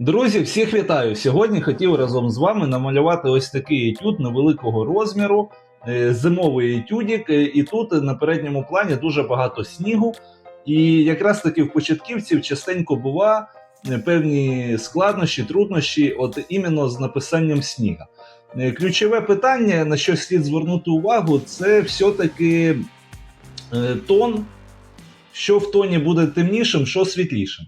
Друзі, всіх вітаю! Сьогодні хотів разом з вами намалювати ось такий етюд невеликого розміру, е, зимовий етюдік. е, І тут на передньому плані дуже багато снігу. І якраз таки в початківців частенько бува е, певні складнощі, труднощі, от іменно з написанням сніга. Ключове питання, на що слід звернути увагу, це все-таки тон, що в тоні буде темнішим, що світлішим.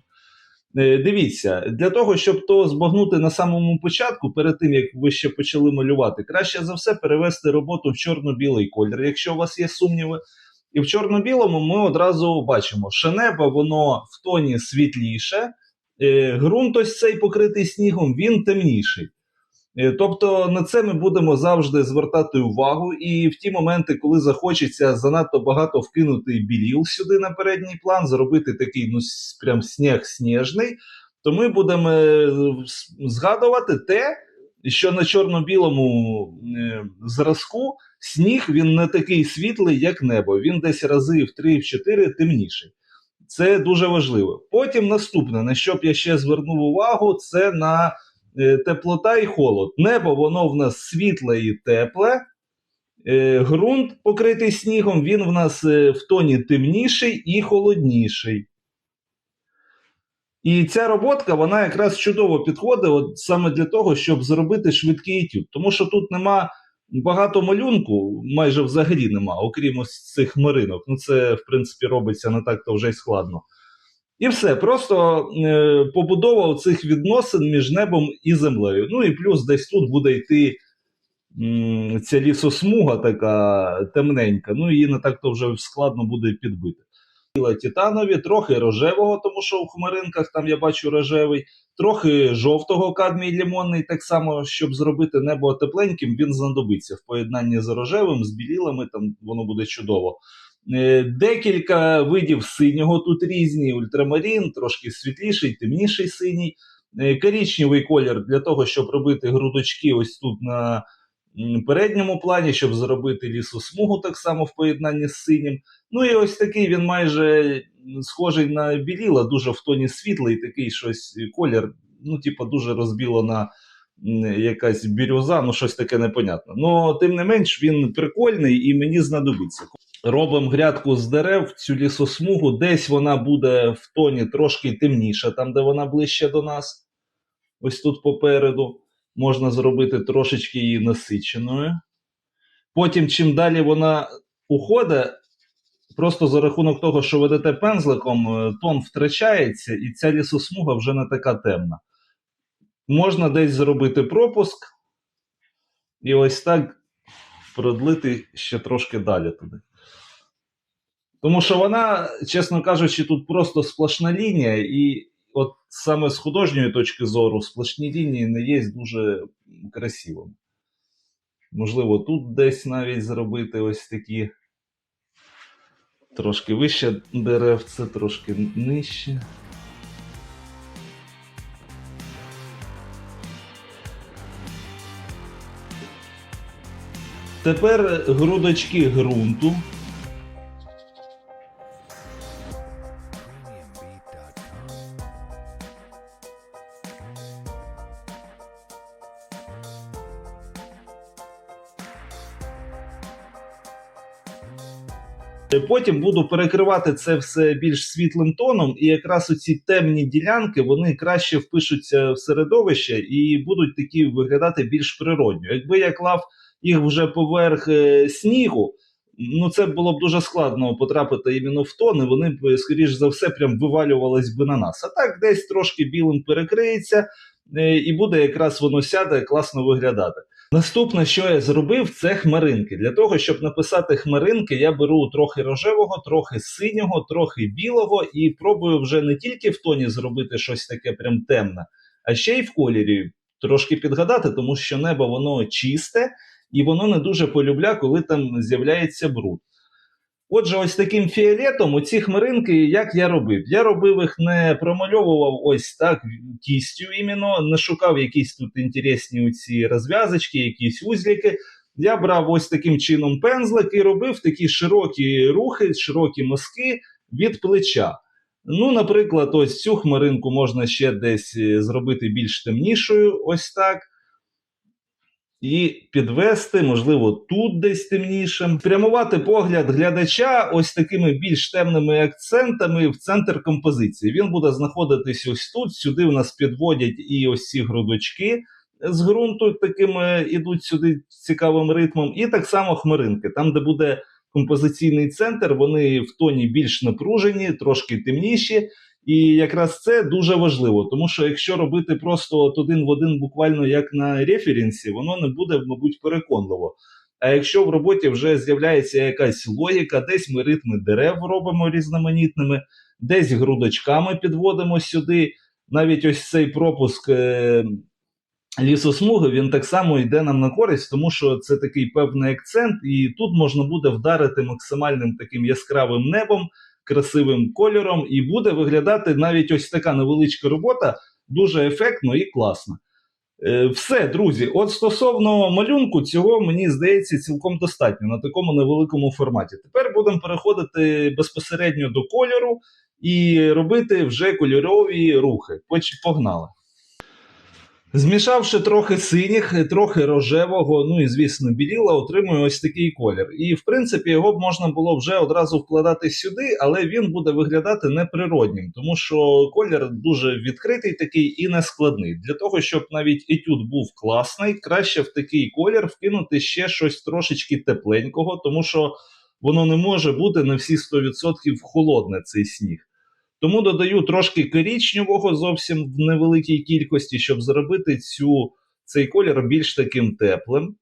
Е, Дивіться, для того, щоб то збагнути на самому початку, перед тим як ви ще почали малювати, краще за все перевести роботу в чорно-білий колір, якщо у вас є сумніви. І в чорно-білому ми одразу бачимо, що небо воно в тоні світліше, е, ґрунт ось цей покритий снігом, він темніший. Е, Тобто на це ми будемо завжди звертати увагу, і в ті моменти, коли захочеться занадто багато вкинути біліл сюди на передній план, зробити такий ну прям сніг сніжний, то ми будемо е, згадувати те, що на чорно-білому е, зразку сніг він не такий світлий, як небо. Він десь рази в 3-4 темніший. Це дуже важливо. Потім наступне, на що б я ще звернув увагу, це на теплота і холод. Небо воно в нас світле і тепле. Е, Ґрунт покритий снігом, він в нас е, в тоні темніший і холодніший. І ця роботка вона якраз чудово підходить от саме для того, щоб зробити швидкий етюд. Тому що тут нема багато малюнку, майже взагалі нема, окрім ось цих хмаринок. Ну, це, в принципі, робиться не так то вже й складно. І все, просто е, побудова цих відносин між небом і землею. Ну і плюс десь тут буде йти м, ця лісосмуга така темненька, ну її не так то вже складно буде підбити. Титанові, трохи рожевого, тому що в хмаринках там я бачу рожевий, трохи жовтого кадмій лімонний, так само, щоб зробити небо тепленьким, він знадобиться в поєднанні з рожевим, з білілами, там воно буде чудово. Е, Декілька видів синього тут різні: ультрамарін, трошки світліший, темніший синій, Е, коричневий колір для того, щоб робити грудочки ось тут на передньому плані, щоб зробити лісосмугу так само в поєднанні з синім. Ну і ось такий він майже схожий на біліла, дуже в тоні світлий, такий щось колір, ну, типу, дуже розбілена якась бірюза, ну щось таке непонятне. Ну, тим не менш, він прикольний і мені знадобиться. Робимо грядку з дерев, цю лісосмугу, десь вона буде в тоні трошки темніша, там, де вона ближче до нас. Ось тут попереду. Можна зробити трошечки її насиченою. Потім, чим далі вона уходить, просто за рахунок того, що ведете пензликом, е, тон втрачається, і ця лісосмуга вже не така темна. Можна десь зробити пропуск, і ось так продлити ще трошки далі туди. Тому що вона, чесно кажучи, тут просто сплошна лінія, і от саме з художньої точки зору сплошні лінії не є дуже красивими. Можливо, тут десь навіть зробити ось такі трошки вище деревце, трошки нижче. Тепер грудочки ґрунту. Потім буду перекривати це все більш світлим тоном, і якраз оці темні ділянки вони краще впишуться в середовище і будуть такі виглядати більш природньо. Якби я клав їх вже поверх е, снігу, ну це було б дуже складно потрапити іменно в тон, і вони б, скоріш за все, прям вивалювались би на нас. А так десь трошки білим перекриється, е, і буде якраз воно сяде класно виглядати. Наступне, що я зробив, це хмаринки. Для того, щоб написати хмаринки, я беру трохи рожевого, трохи синього, трохи білого і пробую вже не тільки в тоні зробити щось таке прям темне, а ще й в кольорі трошки підгадати, тому що небо воно чисте і воно не дуже полюбля, коли там з'являється бруд. Отже, ось таким фіолетом оці хмаринки, як я робив? Я робив їх не промальовував ось так кістю іменно, не шукав якісь тут інтересні ці розв'язочки, якісь узліки. Я брав ось таким чином пензлик і робив такі широкі рухи, широкі мазки від плеча. Ну, наприклад, ось цю хмаринку можна ще десь е, зробити більш темнішою, ось так. І підвести, можливо, тут десь темнішим. Прямувати погляд глядача ось такими більш темними акцентами в центр композиції. Він буде знаходитись ось тут. Сюди в нас підводять і ось ці грудочки з ґрунту, такими ідуть сюди цікавим ритмом. І так само хмаринки, там, де буде композиційний центр, вони в тоні більш напружені, трошки темніші. І якраз це дуже важливо, тому що якщо робити просто от один в один, буквально як на референсі, воно не буде, мабуть, переконливо. А якщо в роботі вже з'являється якась логіка, десь ми ритми дерев робимо різноманітними, десь грудочками підводимо сюди. Навіть ось цей пропуск е, лісосмуги він так само йде нам на користь, тому що це такий певний акцент, і тут можна буде вдарити максимальним таким яскравим небом, красивим кольором, і буде виглядати навіть ось така невеличка робота дуже ефектно і класно. Е, Все, друзі, от стосовно малюнку, цього мені здається цілком достатньо на такому невеликому форматі. Тепер будемо переходити безпосередньо до кольору і робити вже кольорові рухи. Погнали. Змішавши трохи синіх, трохи рожевого, ну і звісно, біліла, отримую ось такий колір. І в принципі його б можна було вже одразу вкладати сюди, але він буде виглядати неприроднім, тому що колір дуже відкритий такий і нескладний. Для того, щоб навіть етюд був класний, краще в такий колір вкинути ще щось трошечки тепленького, тому що воно не може бути на всі 100% холодне цей сніг. Тому додаю трошки корічневого зовсім в невеликій кількості, щоб зробити цю, цей колір більш таким теплим.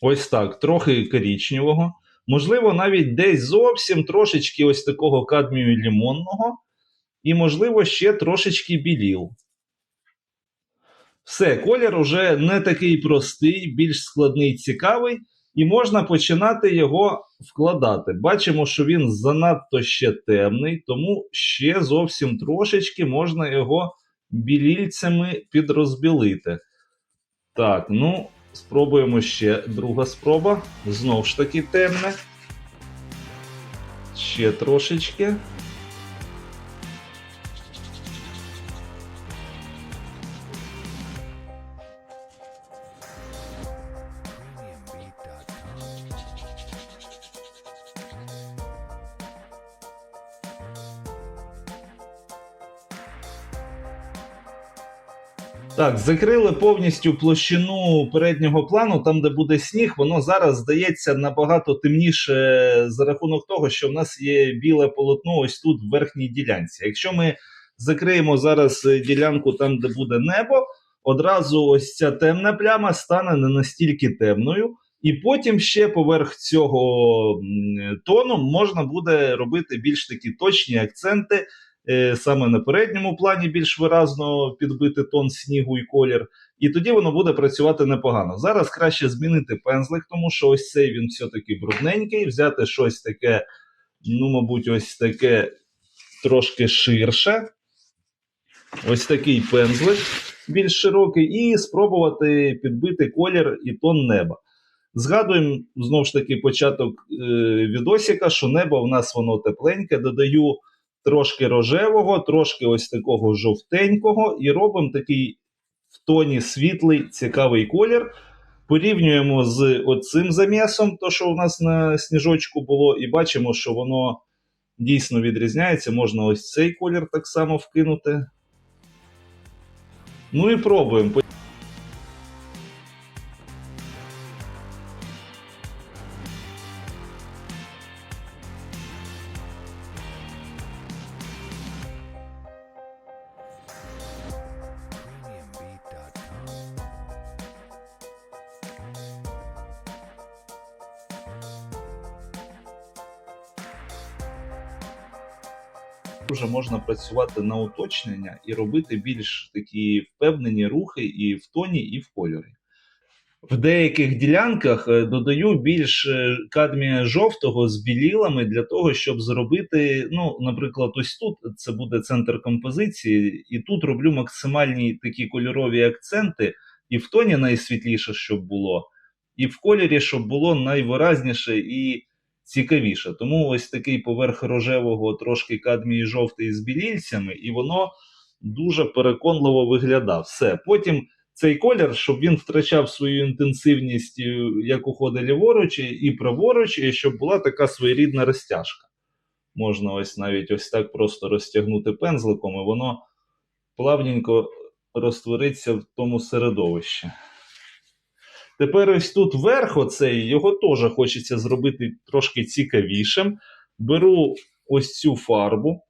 Ось так, трохи корічневого. Можливо, навіть десь зовсім трошечки ось такого кадмію лімонного. І, можливо, ще трошечки біліл. Все, колір уже не такий простий, більш складний, цікавий, і можна починати його вкладати. Бачимо, що він занадто ще темний, тому ще зовсім трошечки можна його білільцями підрозбілити. Так, ну, спробуємо ще друга спроба. Знову ж таки темне. Ще трошечки. Так, закрили повністю площину переднього плану, там, де буде сніг, воно зараз здається набагато темніше за рахунок того, що в нас є біле полотно ось тут в верхній ділянці. Якщо ми закриємо зараз е, ділянку там, де буде небо, одразу ось ця темна пляма стане не настільки темною. І потім ще поверх цього тону можна буде робити більш такі точні акценти, е, саме на передньому плані більш виразно підбити тон снігу і колір, і тоді воно буде працювати непогано. Зараз краще змінити пензлик, тому що ось цей він все-таки брудненький, взяти щось таке, ну, мабуть, ось таке трошки ширше. Ось такий пензлик більш широкий, і спробувати підбити колір і тон неба. Згадуємо знову ж таки початок е, відосика, що небо в нас воно тепленьке, додаю трошки рожевого, трошки ось такого жовтенького, і робимо такий в тоні світлий, цікавий колір. Порівнюємо з оцим замісом, то що у нас на сніжочку було, і бачимо, що воно дійсно відрізняється. Можна ось цей колір так само вкинути. Ну і пробуємо. Вже можна працювати на уточнення і робити більш такі впевнені рухи і в тоні, і в кольорі. В деяких ділянках е, додаю більш е, кадмія жовтого з білілами для того, щоб зробити, ну, наприклад, ось тут це буде центр композиції, і тут роблю максимальні такі кольорові акценти, і в тоні найсвітліше, щоб було, і в кольорі, щоб було найвиразніше і цікавіше. Тому ось такий поверх рожевого, трошки кадмій жовтий з білільцями, і воно дуже переконливо виглядав. Все. Потім цей колір, щоб він втрачав свою інтенсивність, е, як уходить ліворуч і праворуч, і щоб була така своєрідна розтяжка. Можна ось навіть ось так просто розтягнути пензликом, і воно плавненько розтвориться в тому середовищі. Тепер ось тут верх, оцей, його теж хочеться зробити трошки цікавішим. Беру ось цю фарбу.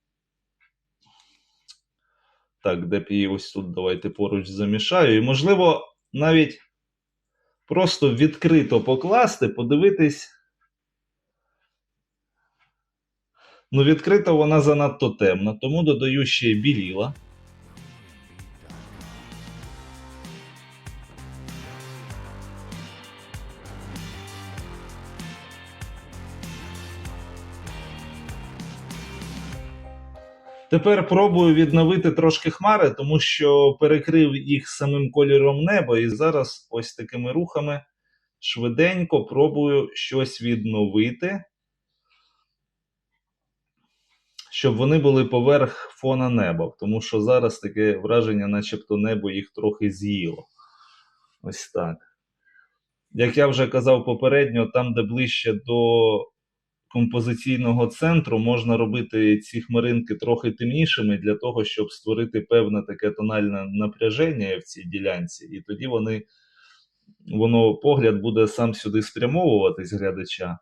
Так, де б її ось тут давайте поруч замішаю. І, можливо, навіть просто відкрито покласти, подивитись. Ну, відкрита вона занадто темна, тому додаю ще біліла. Тепер пробую відновити трошки хмари, тому що перекрив їх самим кольором неба, і зараз ось такими рухами швиденько пробую щось відновити, щоб вони були поверх фона неба, тому що зараз таке враження, начебто небо їх трохи з'їло. Ось так. Як я вже казав попередньо, там, де ближче до композиційного центру можна робити ці хмаринки трохи темнішими для того, щоб створити певне таке тональне напряження в цій ділянці, і тоді вони, воно погляд буде сам сюди спрямовуватись глядача,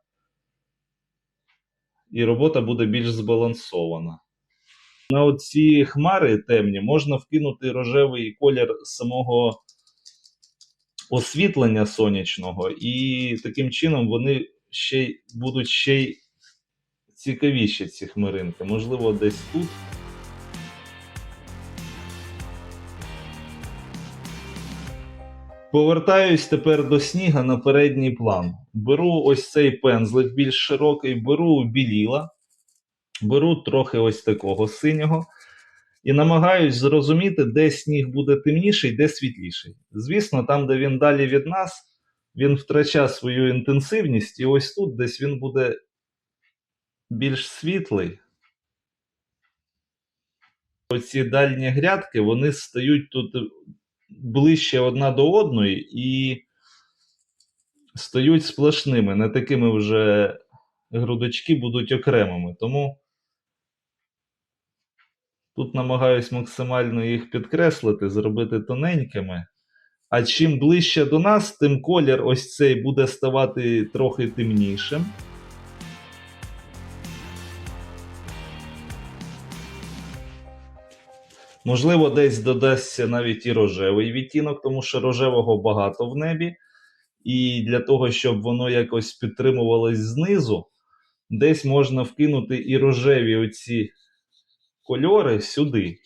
і робота буде більш збалансована. На оці хмари темні можна вкинути рожевий колір самого освітлення сонячного, і таким чином вони ще й будуть ще й цікавіші ці хмаринки. Можливо, десь тут. Повертаюсь тепер до сніга на передній план. Беру ось цей пензлик більш широкий, беру біліла, беру трохи ось такого синього і намагаюсь зрозуміти, де сніг буде темніший, де світліший. Звісно, там, де він далі від нас, він втрачає свою інтенсивність, і ось тут десь він буде більш світлий. Оці дальні грядки вони стають тут ближче одна до одної і стають сплошними, не такими вже грудочки будуть окремими. Тому тут намагаюсь максимально їх підкреслити, зробити тоненькими. А чим ближче до нас, тим колір ось цей буде ставати трохи темнішим. Можливо, десь додасться навіть і рожевий відтінок, тому що рожевого багато в небі. І для того, щоб воно якось підтримувалось знизу, десь можна вкинути і рожеві оці кольори сюди.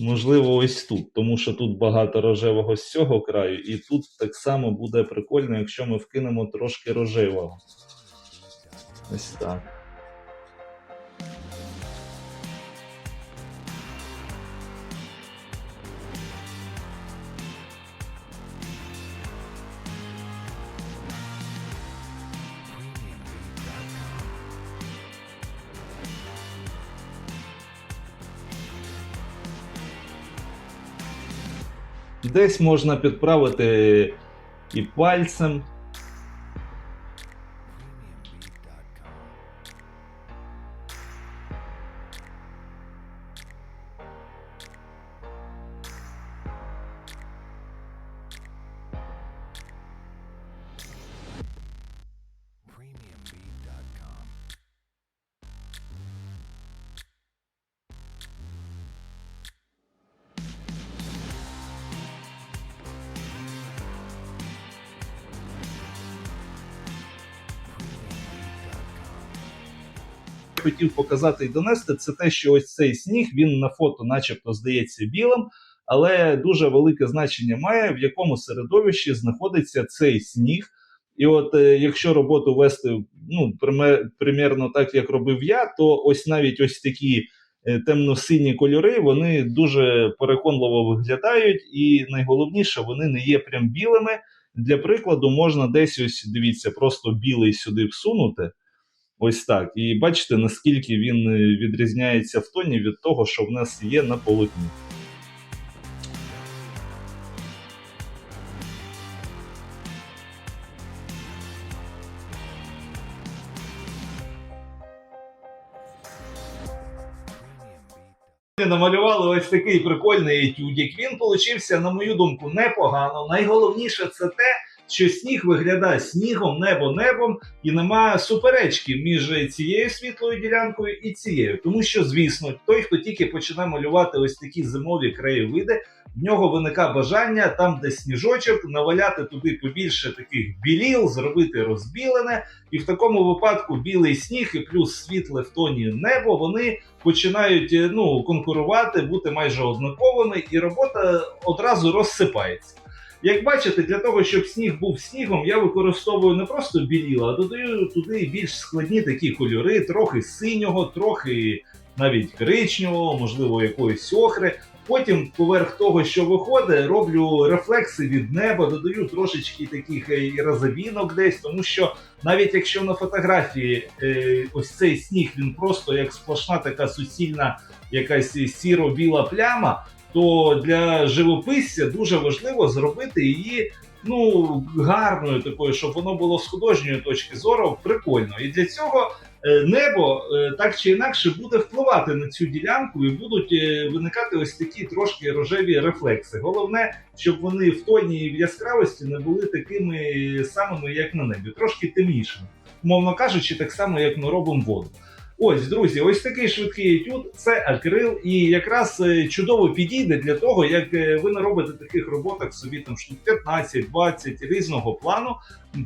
Можливо, ось тут, тому що тут багато рожевого з цього краю, і тут так само буде прикольно, якщо ми вкинемо трошки рожевого. Ось так. Десь можна підправити і пальцем. Хотів показати і донести, це те, що ось цей сніг він на фото, начебто, здається білим, але дуже велике значення має, в якому середовищі знаходиться цей сніг. І от е, якщо роботу вести ну, примерно так, як робив я, то ось навіть ось такі е, темно-сині кольори вони дуже переконливо виглядають, і найголовніше, вони не є прям білими. Для прикладу, можна десь ось дивіться, просто білий сюди всунути. Ось так. І бачите, наскільки він е, відрізняється в тоні від того, що в нас є на полотні. Намалювали ось такий прикольний етюдік. Він получився, на мою думку, непогано. Найголовніше це те, що сніг виглядає снігом, небо небом, і немає суперечки між цією світлою ділянкою і цією. Тому що, звісно, той, хто тільки починає малювати ось такі зимові краєвиди, в нього виникає бажання там, де сніжочок, наваляти туди побільше таких біліл, зробити розбілене. І в такому випадку білий сніг і плюс світле в тоні небо вони починають е, ну, конкурувати, бути майже однаковими, і робота одразу розсипається. Як бачите, для того, щоб сніг був снігом, я використовую не просто біліла, а додаю туди більш складні такі кольори, трохи синього, трохи навіть коричневого, можливо, якоїсь охри. Потім, поверх того, що виходить, роблю рефлекси від неба, додаю трошечки таких е, розовінок десь, тому що навіть якщо на фотографії е, ось цей сніг він просто як сплошна така суцільна якась сіро-біла пляма, то для живописця дуже важливо зробити її ну гарною такою, щоб воно було з художньої точки зору прикольно. І для цього е, небо е, так чи інакше буде впливати на цю ділянку, і будуть е, виникати ось такі трошки рожеві рефлекси. Головне, щоб вони в тоні і в яскравості не були такими самими, як на небі, трошки темнішими. Мовно кажучи, так само, як ми робимо воду. Ось, друзі, ось такий швидкий етюд, це акрил, і якраз е, чудово підійде для того, як е, ви не робите таких роботах собі там штук 15-20 різного плану.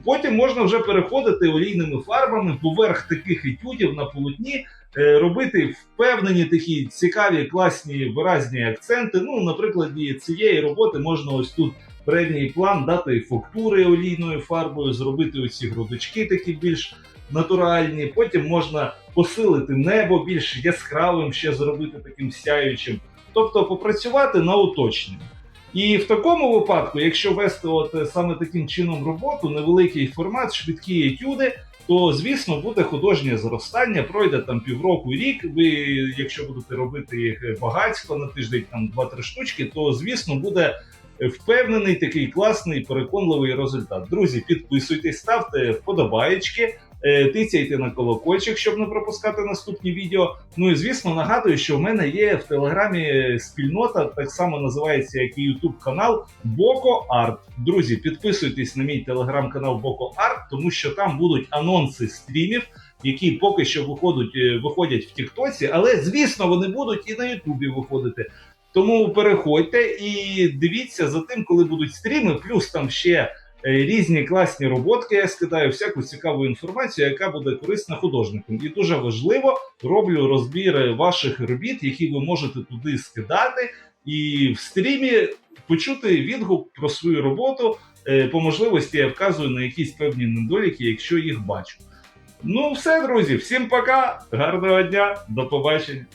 Потім можна вже переходити олійними фарбами поверх таких етюдів на полотні, е, робити впевнені такі цікаві, класні виразні акценти. Ну, наприклад, цієї роботи можна ось тут передній план дати фактури олійною фарбою, зробити оці грудочки такі більш натуральні. Потім можна посилити небо більш яскравим, ще зробити таким сяючим. Тобто попрацювати на уточнення. І в такому випадку, якщо вести от е, саме таким чином роботу, невеликий формат, швидкі етюди, то звісно буде художнє зростання, пройде там півроку рік. Ви, якщо будете робити їх багатько на тиждень, там 2-3 штучки, то звісно буде впевнений такий класний переконливий результат. Друзі, підписуйтесь, ставте вподобаєчки. Е, Тицяйте на колокольчик, щоб не пропускати наступні відео. Ну і звісно, нагадую, що в мене є в телеграмі спільнота, так само називається як і Ютуб канал Боко Арт. Друзі, підписуйтесь на мій телеграм-канал Боко Арт, тому що там будуть анонси стрімів, які поки що виходять, е, виходять в Тіктоці, але звісно, вони будуть і на Ютубі виходити. Тому переходьте і дивіться за тим, коли будуть стріми, плюс там ще. Е, різні класні роботки. Я скидаю всяку цікаву інформацію, яка буде корисна художникам. І дуже важливо роблю розбір ваших робіт, які ви можете туди скидати, і в стрімі почути відгук про свою роботу. Е, По можливості я вказую на якісь певні недоліки, якщо їх бачу. Ну, все, друзі, всім пока, гарного дня, до побачення.